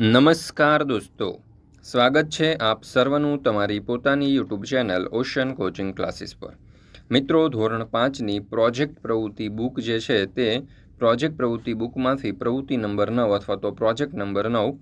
નમસ્કાર દોસ્તો. સ્વાગત છે આપ સર્વનું તમારી પોતાની YouTube channel ocean coaching classes પર. મિત્રો, ધોરણ પાંચની પ્રોજેક્ટ પ્રવૃત્તિ બુક જે છે તે પ્રોજેક્ટ પ્રવૃત્તિ બુકમાંથી પ્રવૃત્તિ નંબર નવ અથવા તો પ્રોજેક્ટ નંબર નવ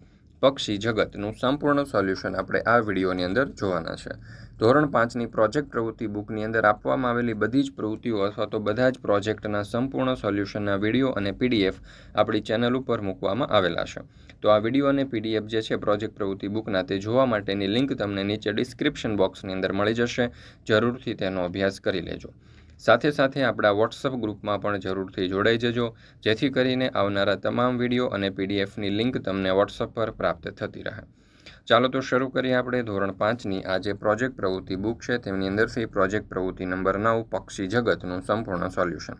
પક્ષી જગતનું સંપૂર્ણ સોલ્યુશન આપણે આ વિડીયોની અંદર જોવાના છે. ધોરણ પાંચની પ્રોજેક્ટ પ્રવૃત્તિ બુકની અંદર આપવામાં આવેલી બધી જ પ્રવૃત્તિઓ અથવા તો બધા જ પ્રોજેક્ટના સંપૂર્ણ સોલ્યુશનના વીડિયો અને પીડીએફ આપણી ચેનલ ઉપર મૂકવામાં આવેલા છે. તો આ વીડિયો અને પીડીએફ જે છે પ્રોજેક્ટ પ્રવૃત્તિ બુકના તે જોવા માટેની લિંક તમને નીચે ડિસ્ક્રિપ્શન બોક્સની અંદર મળી જશે. જરૂરથી તેનો અભ્યાસ કરી લેજો. સાથે સાથે આપણા વોટ્સઅપ ગ્રુપમાં પણ જરૂરથી જોડાઈ જજો, જેથી કરીને આવનારા તમામ વીડિયો અને પીડીએફની લિંક તમને વોટ્સઅપ પર પ્રાપ્ત થતી રહે. ચાલો તો શરૂ કરીએ આપણે ધોરણ પાંચની. આ જે પ્રોજેક્ટ પ્રવૃત્તિ બુક છે. તેમની અંદરથી પ્રોજેક્ટ પ્રવૃત્તિ નંબર નવ, પક્ષી જગતનું સંપૂર્ણ સોલ્યુશન.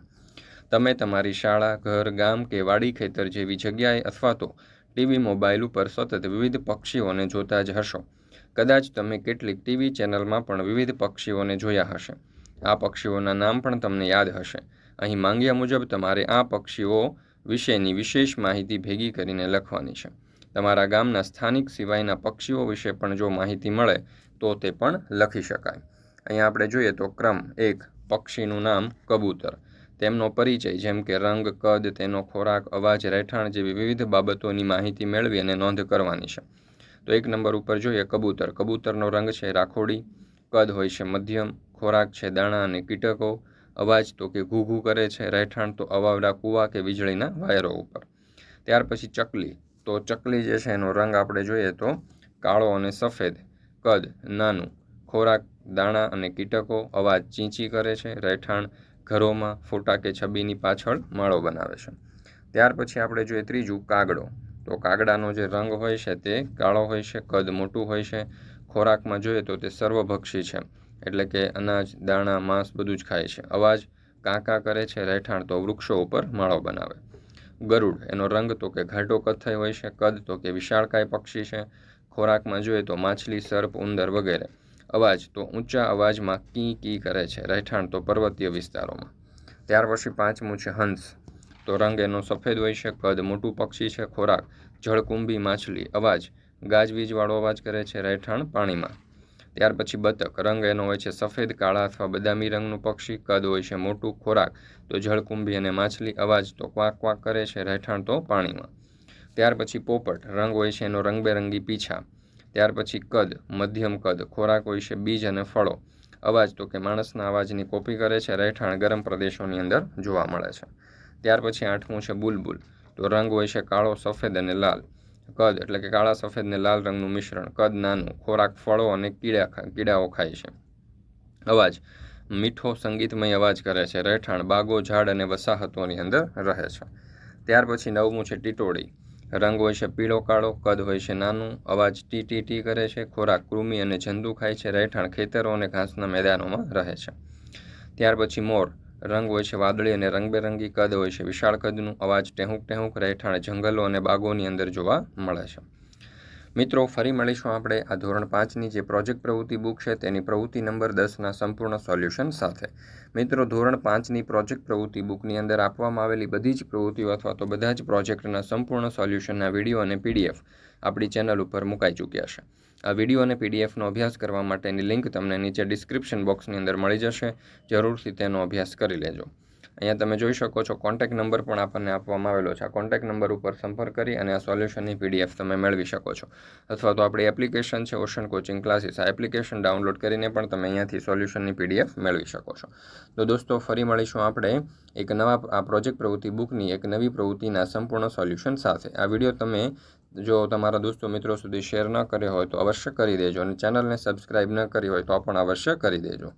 તમે તમારી શાળા, ઘર, ગામ કે વાડી, ખેતર જેવી જગ્યાએ અથવા તો ટીવી, મોબાઈલ ઉપર સતત વિવિધ પક્ષીઓને જોતા જ હશો. કદાચ તમે કેટલીક ટીવી ચેનલમાં પણ વિવિધ પક્ષીઓને જોયા હશે. આ પક્ષીઓના નામ પણ તમને યાદ હશે. અહીં માંગ્યા મુજબ તમારે આ પક્ષીઓ વિશેની વિશેષ માહિતી ભેગી કરીને લખવાની છે. તમારા ગામના સ્થાનિક સિવાયના પક્ષીઓ વિશે પણ જો માહિતી મળે, તો તે પણ લખી શકાય. અહીંયા આપણે જોઈએ તો ક્રમ એક, પક્ષીનું નામ કબૂતર. તેમનો પરિચય જેમ કે રંગ, કદ, તેનો ખોરાક, અવાજ, રહેઠાણ જેવી વિવિધ બાબતોની માહિતી મેળવી અને નોંધ કરવાની છે. તો એક નંબર ઉપર જોઈએ કબૂતર. કબૂતરનો રંગ છે રાખોડી, કદ હોય છે મધ્યમ ખોરાક છે, દાણા અને કીટકો, અવાજ તો કે ઘૂ ઘૂ કરે છે, રહેઠાણ તો અવાવડા કૂવા કે વીજળીના વાયરો ઉપર. ત્યાર પછી ચકલી. તો ચકલી જે છે એનો રંગ આપણે જોઈએ તો કાળો અને સફેદ. કદ નાનું. ખોરાક, દાણા અને કીટકો, અવાજ ચીંચી કરે છે, રહેઠાણ ઘરોમાં ફોટા કે છબીની પાછળ માળો બનાવે છે. ત્યાર પછી આપણે જોઈએ ત્રીજું કાગડો. તો કાગડાનો જે રંગ હોય છે તે કાળો હોય છે, કદ મોટું હોય છે. ખોરાકમાં જોઈએ તો તે સર્વભક્ષી છે. એટલે કે અનાજ, દાણા, માંસ બધું જ ખાય છે. અવાજ કાંકા કરે છે, રહેઠાણ તો વૃક્ષો ઉપર માળો બનાવે. ગરુડ, એનો રંગ તો કે ઘાટો કથ્થઈ હોય છે, કદ તો કે વિશાળકાય પક્ષી છે. ખોરાકમાં જોઈએ તો માછલી, સર્પ, ઉંદર વગેરે. અવાજ તો ઊંચા અવાજમાં કી કી કરે છે, રહેઠાણ તો પર્વતીય વિસ્તારોમાં. ત્યાર પછી પાંચમું છે હંસ. તો રંગ એનો સફેદ હોય છે, કદ મોટું પક્ષી છે, ખોરાક, જળકુંભી માછલી. અવાજ ગાજવીજવાળો અવાજ કરે છે, રહેઠાણ પાણીમાં. ત્યાર પછી બતક. રંગ એનો હોય છે સફેદ, કાળા અથવા બદામી રંગનું પક્ષી, કદ હોય છે મોટું, ખોરાક. તો જળકુંભી અને માછલી અવાજ તો ક્વાક ક્વાક કરે છે રહેઠાણ તો પાણીમાં. ત્યાર પછી પોપટ. રંગ હોય છે એનો રંગબેરંગી પીછા. ત્યાર પછી કદ, મધ્યમ કદ. ખોરાક હોય છે બીજ અને ફળો. અવાજ તો કે માણસના અવાજની કોપી કરે છે રહેઠાણ ગરમ પ્રદેશોની અંદર જોવા મળે છે. ત્યાર પછી આઠમું છે બુલબુલ. તો રંગ હોય છે કાળો, સફેદ અને લાલ. કદ, એટલે કે કાળા સફેદ ને લાલ રંગનું મિશ્રણ. કદ નાનું, ખોરાક ફળો અને કીડા કીડાઓ ખાય છે. અવાજ, મીઠો સંગીતમય અવાજ કરે છે. રહેઠાણ, બાગો, ઝાડ અને વસાહતોની અંદર રહે છે. ત્યાર પછી નવમું છે ટીટોળી. રંગ હોય છે પીળો, કાળો, કદ હોય છે નાનું. અવાજ ટી ટી ટી કરે છે. ખોરાક કૃમિ અને જંતુ ખાય છે. રહેઠાણ ખેતરો અને ઘાસના મેદાનોમાં રહે છે. ત્યાર પછી મોર. રંગ હોય છે વાદળી અને રંગબેરંગી કદ હોય છે. વિશાળ કદનું અવાજ ટેહુંક ટેહુંક રહેઠાણ જંગલો અને બાગોની અંદર જોવા મળે છે. મિત્રો, ફરી મળીશું આપણે આ ધોરણ પાંચની જે પ્રોજેક્ટ પ્રવૃત્તિ બુક છે તેની પ્રવૃત્તિ નંબર દસના સંપૂર્ણ સોલ્યુશન સાથે. મિત્રો, ધોરણ પાંચની પ્રોજેક્ટ પ્રવૃત્તિ બુકની અંદર આપવામાં આવેલી બધી જ પ્રવૃત્તિઓ અથવા તો બધા જ પ્રોજેક્ટના સંપૂર્ણ સોલ્યુશનના વીડિયો અને પીડીએફ આપણી ચેનલ ઉપર મુકાઈ ચૂક્યા છે. આ વીડિયો અને પીડીએફનો અભ્યાસ કરવા માટેની લિંક તમને નીચે ડિસ્ક્રિપ્શન બોક્સની અંદર મળી જશે. જરૂરથી તેનો અભ્યાસ કરી લેજો. અહીંયા તમે જોઈ શકો છો કોન્ટેક નંબર પણ આપણને આપવામાં આવેલો છે. આ કોન્ટેક નંબર ઉપર સંપર્ક કરી અને આ સોલ્યુશનની પીડીએફ તમે મેળવી શકો છો. અથવા તો આપણી એપ્લિકેશન છે, ઓશન કોચિંગ ક્લાસીસ. આ એપ્લિકેશન ડાઉનલોડ કરીને પણ તમે અહીંયાથી સોલ્યુશનની પીડીએફ મેળવી શકો છો. તો દોસ્તો, ફરી મળીશું આપણે એક નવા, આ પ્રોજેક્ટ પ્રવૃત્તિ બુકની એક નવી પ્રવૃત્તિના સંપૂર્ણ સોલ્યુશન સાથે. આ વીડિયો તમે જો તમારા દોસ્તો મિત્રો સુધી શેર ન કર્યો હોય તો અવશ્ય કરી દેજો અને ચેનલને સબસ્ક્રાઈબ ન કરી હોય તો પણ અવશ્ય કરી દેજો.